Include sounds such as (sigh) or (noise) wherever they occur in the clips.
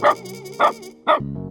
Ha ha ha!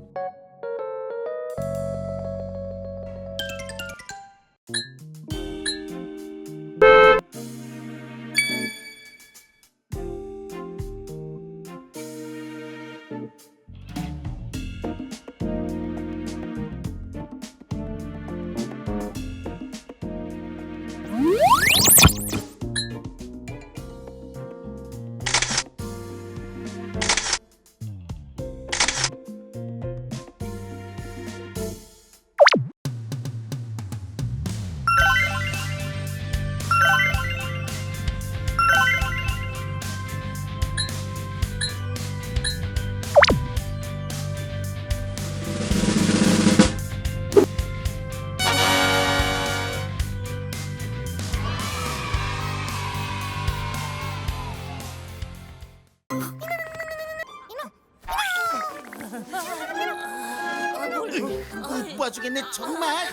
못 봐주겠네 정말.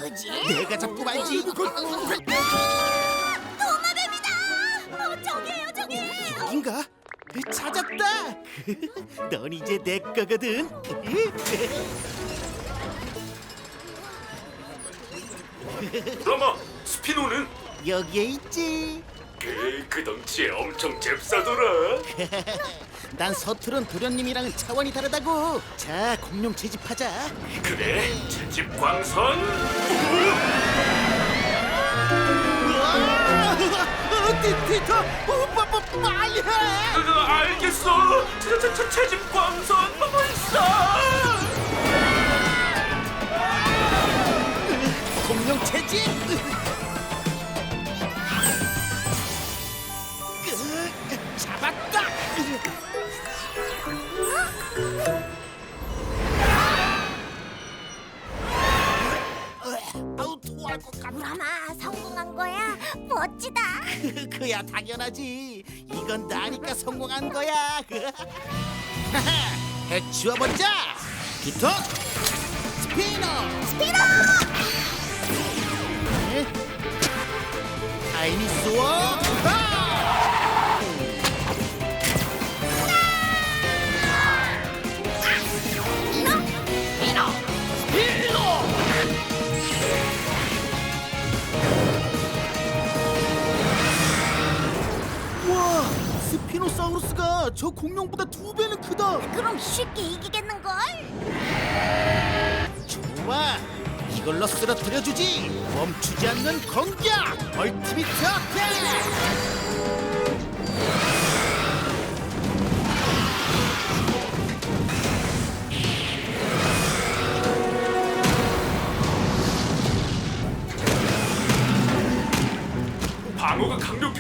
내가 잡고 말지. 도마뱀이다! 어, 저기에요, 저기! 인가? 찾았다. (laughs) 넌 이제 내 거거든. 라마, 스피노는? (laughs) 여기에 있지. 그, 그 덩치에 엄청 잽싸더라. (laughs) 난 서투른 도련님이랑은 차원이 다르다고. 자, 공룡 채집하자. 그래, 채집 광선. 우와! 어, 티- 티터, 어, 빠- 빠- 빨리 해. 으, 알겠어. 채, 채, 채, 채집 광선 벌써. 공룡 채집. 라마, 성공한 거야? 멋지다! (laughs) 그야 당연하지. 이건 나니까 성공한 거야. (laughs) 해치워버리자. 기토 스피너. 스피너! 네. 다이니소어. 스피노사우루스가 저 공룡보다 두 배는 크다. 그럼 쉽게 이기겠는걸? 좋아, 이걸로 쓰러뜨려 주지. 멈추지 않는 공격. 얼티미트 어택.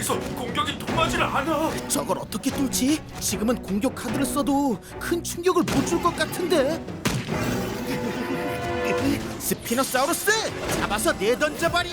강력해서 공격이 통하지를 않아. 저걸 어떻게 뚫지? 지금은 공격 카드를 써도 큰 충격을 못 줄 것 같은데. (laughs) 스피노사우루스 잡아서 내던져버려.